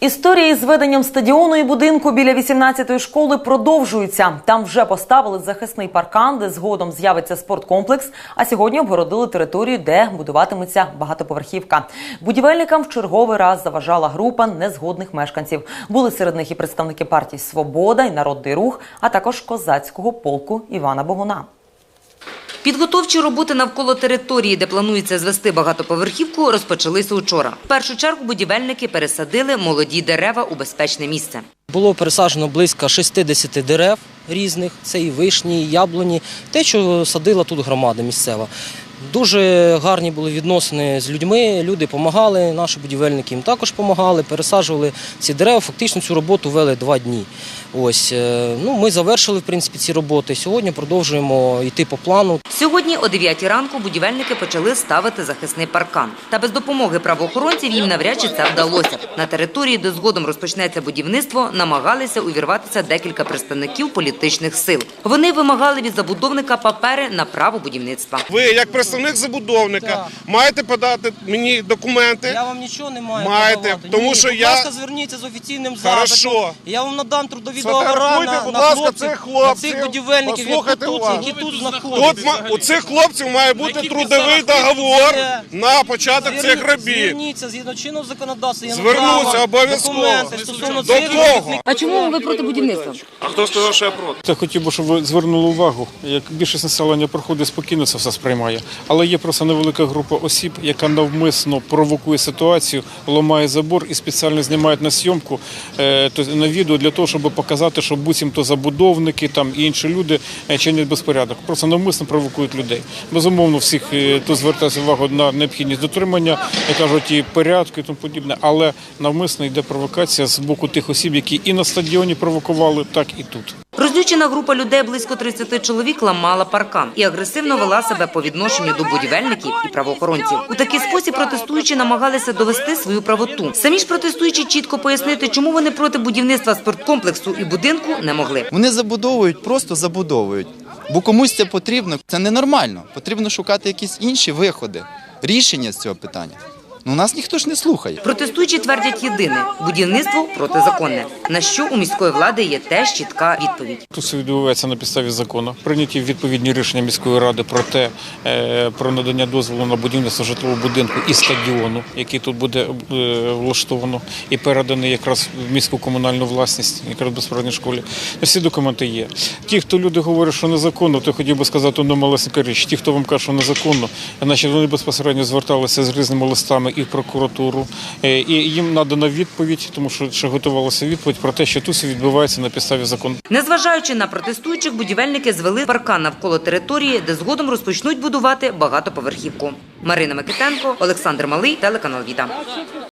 Історія із зведенням стадіону і будинку біля 18-ї школи продовжується. Там вже поставили захисний паркан, де згодом з'явиться спорткомплекс. А сьогодні обгородили територію, де будуватиметься багатоповерхівка. Будівельникам в черговий раз заважала група незгодних мешканців. Були серед них і представники партій Свобода і Народний рух, а також козацького полку Івана Богуна. Підготовчі роботи навколо території, де планується звести багатоповерхівку, розпочалися учора. В першу чергу будівельники пересадили молоді дерева у безпечне місце. Було пересаджено близько 60 дерев різних, це і вишні, і яблуні, те, що садила тут громада місцева. Дуже гарні були відносини з людьми, люди допомагали, наші будівельники їм також допомагали, пересаджували ці дерева. Фактично цю роботу вели два дні. Ось, е, ну, ми завершили в принципі, ці роботи. Сьогодні продовжуємо йти по плану. Сьогодні о 9 ранку будівельники почали ставити захисний паркан. Та без допомоги правоохоронців їм навряд чи це вдалося. На території, де згодом розпочнеться будівництво, намагалися увірватися декілька представників політичних сил. Вони вимагали від забудовника папери на право будівництва. Ви, як представник забудовника, Так. маєте подати мені документи. Я вам нічого не маю Маєте, подавати. тому Ні, що будь я- ласка, зверніться з офіційним Хорошо. запитом. Я вам надам трудові Сфотографуйте, договори на, будь на ласка, хлопців, цих на хлопців. цих будівельників, які Послухайте тут, уважно. які тут знаходяться. Тут ма- у цих хлопців має бути трудовий договор Це- на початок цих робіт. Зверніться згідно чинного законодавства. Я Звернуся надам вам обов'язково. Документи стосовно До цих кого? робітників. А чому ви проти будівництва? А хто сказав, що я проти? Я хотів би, щоб ви звернули увагу, як більшість населення проходить спокійно, це все сприймає. Але є просто невелика група осіб, яка навмисно провокує ситуацію, ламає забор і спеціально знімає на зйомку е, на відео для того, щоб показати, що буцімто забудовники там і інші люди е, чинять безпорядок. Просто навмисно провокують людей. Безумовно, всіх е, тут звертається увагу на необхідність дотримання, як кажуть, і порядку і тому подібне, але навмисно йде провокація з боку тих осіб, які і на стадіоні провокували, так і тут. Розлючена група людей близько 30 чоловік ламала паркан і агресивно вела себе по відношенню до будівельників і правоохоронців. У такий спосіб протестуючі намагалися довести свою правоту. Самі ж протестуючі чітко пояснити, чому вони проти будівництва спорткомплексу і будинку не могли. Вони забудовують, просто забудовують. Бо комусь це потрібно. Це ненормально. Потрібно шукати якісь інші виходи, рішення з цього питання. Ну нас ніхто ж не слухає. Протестуючі твердять єдине будівництво протизаконне. На що у міської влади є теж чітка відповідь. Тут все відбувається на підставі закону. Прийняті відповідні рішення міської ради про те, е, про надання дозволу на будівництво житлового будинку і стадіону, який тут буде е, влаштовано, і переданий якраз в міську комунальну власність, якраз в безпосередній школі. Всі документи є. Ті, хто люди говорять, що незаконно, то хотів би сказати одну малесеньку річ. Ті, хто вам каже, що незаконно, значить вони безпосередньо зверталися з різними листами і прокуратуру, Е, і їм надана відповідь, тому що ще готувалася відповідь про те, що тут відбувається на підставі закону. Незважаючи на протестуючих, будівельники звели паркан навколо території, де згодом розпочнуть будувати багатоповерхівку. Марина Микитенко, Олександр Малий, телеканал Віта.